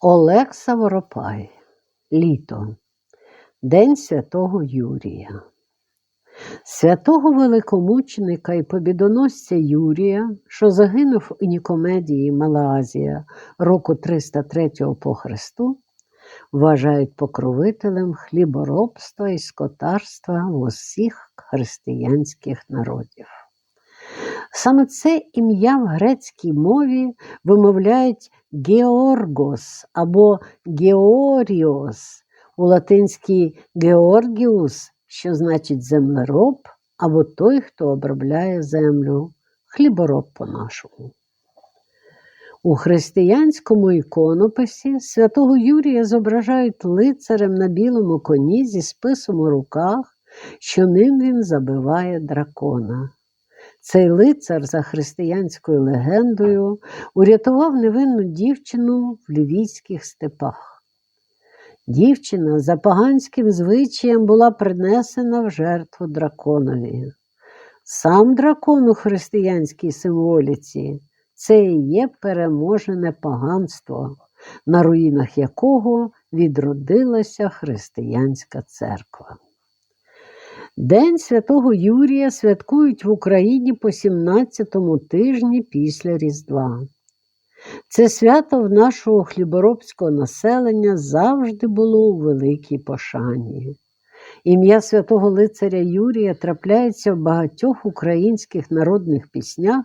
Олекса Воропай. Літо. День святого Юрія. Святого великомученика і побідоносця Юрія, що загинув у Нікомедії Мала Азія року 303 по Христу, вважають покровителем хліборобства і скотарства усіх християнських народів. Саме це ім'я в грецькій мові вимовляють Георгос або Георіос, у латинській Георгіус, що значить землероб, або той, хто обробляє землю, хлібороб по-нашому. У християнському іконописі святого Юрія зображають лицарем на білому коні зі списом у руках, що ним він забиває дракона. Цей лицар, за християнською легендою, урятував невинну дівчину в лівійських степах. Дівчина за поганським звичаєм була принесена в жертву драконові. Сам дракон у християнській символіці це і є переможене поганство, на руїнах якого відродилася християнська церква. День святого Юрія святкують в Україні по 17-му тижні після Різдва. Це свято в нашого хліборобського населення завжди було у великій пошані. Ім'я святого лицаря Юрія трапляється в багатьох українських народних піснях,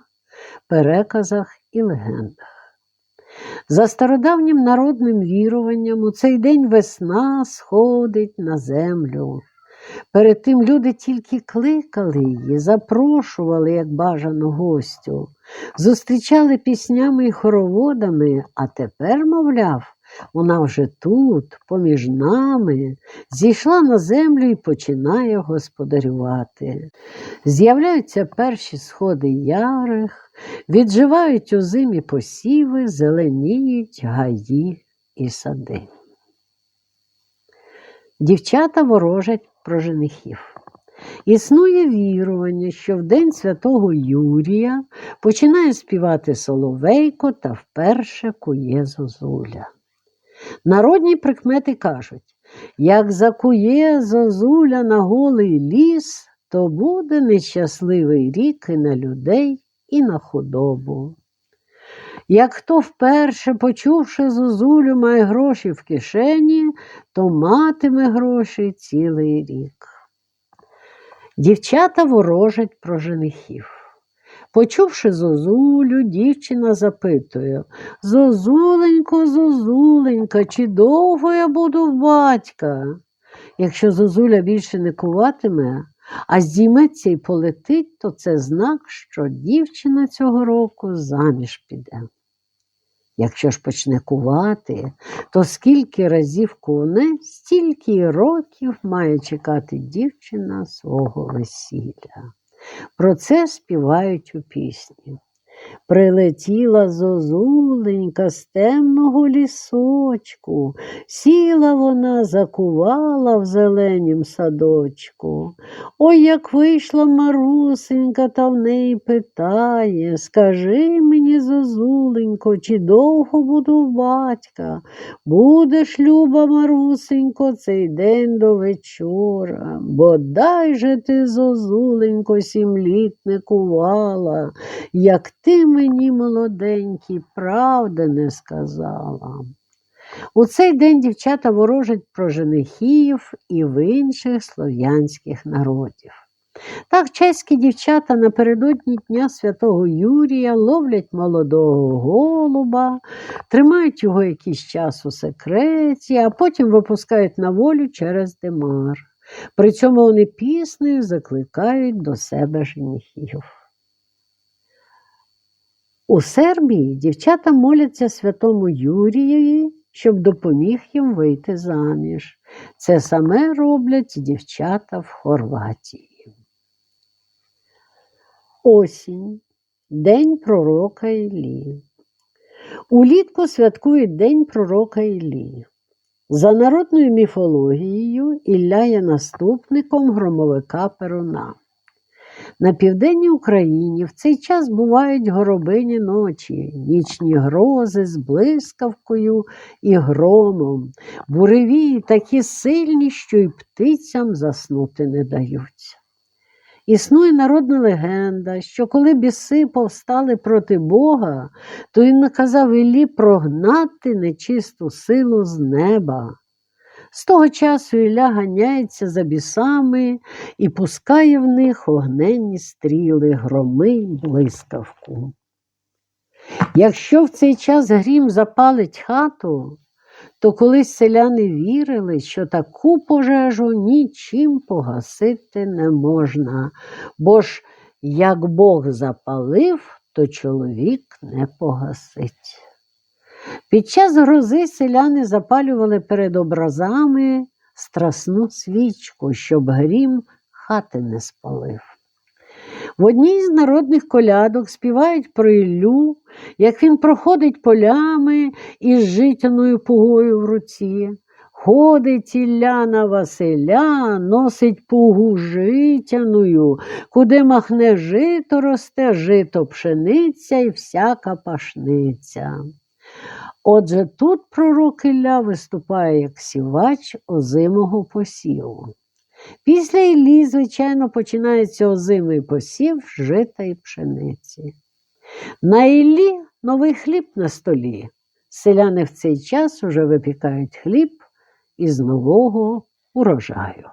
переказах і легендах. За стародавнім народним віруванням у цей день весна сходить на землю. Перед тим люди тільки кликали її, запрошували як бажану гостю, зустрічали піснями і хороводами, а тепер, мовляв, вона вже тут, поміж нами, зійшла на землю і починає господарювати. З'являються перші сходи ярих, відживають у зимі посіви, зеленіють гаї і сади. Дівчата ворожать про женихів. Існує вірування, що в день святого Юрія починає співати Соловейко та вперше кує зозуля. Народні прикмети кажуть, як закує зозуля на голий ліс, то буде нещасливий рік і на людей, і на худобу. Як хто вперше, почувши зозулю, має гроші в кишені, то матиме гроші цілий рік. Дівчата ворожать про женихів. Почувши зозулю, дівчина запитує Зозуленько, зозуленька, чи довго я буду в батька? Якщо зозуля більше не куватиме, а здійметься і полетить, то це знак, що дівчина цього року заміж піде. Якщо ж почне кувати, то скільки разів куне, стільки років має чекати дівчина свого весілля. Про це співають у пісні. Прилетіла зозуленька з темного лісочку, сіла вона, закувала в зеленім садочку. Ой, як вийшла марусенька, та в неї питає Скажи мені, зозуленько, чи довго буду батька? Будеш, люба марусенько, цей день до вечора, бодай же ти, зозуленько, сім літ не кувала, як ти мені, молоденький, правди не сказала. У цей день дівчата ворожать про женихів і в інших слов'янських народів. Так чеські дівчата напередодні Дня Святого Юрія ловлять молодого голуба, тримають його якийсь час у секреті, а потім випускають на волю через димар. При цьому вони піснею закликають до себе женихів. У Сербії дівчата моляться святому Юрієві, щоб допоміг їм вийти заміж. Це саме роблять дівчата в Хорватії. Осінь. День пророка Іллі. Улітку святкують День пророка Іллі. За народною міфологією Ілля є наступником громовика Перуна. На південній Україні в цей час бувають горобині ночі, нічні грози з блискавкою і громом, буревії такі сильні, що й птицям заснути не даються. Існує народна легенда, що коли біси повстали проти Бога, то він наказав Іллі прогнати нечисту силу з неба. З того часу Ілля ганяється за бісами і пускає в них огненні стріли, громи блискавку. Якщо в цей час грім запалить хату, то колись селяни вірили, що таку пожежу нічим погасити не можна, бо ж як Бог запалив, то чоловік не погасить. Під час грози селяни запалювали перед образами страсну свічку, щоб грім хати не спалив. В одній з народних колядок співають про Іллю, як він проходить полями із житяною пугою в руці. Ходить Ілля на Василя, носить пугу житяною, куди махне жито росте, жито пшениця і всяка пашниця. Отже, тут пророк Ілля виступає як сівач озимого посіву. Після Іллі, звичайно, починається озимий посів жита і пшениці. На Іллі новий хліб на столі. Селяни в цей час уже випікають хліб із нового урожаю.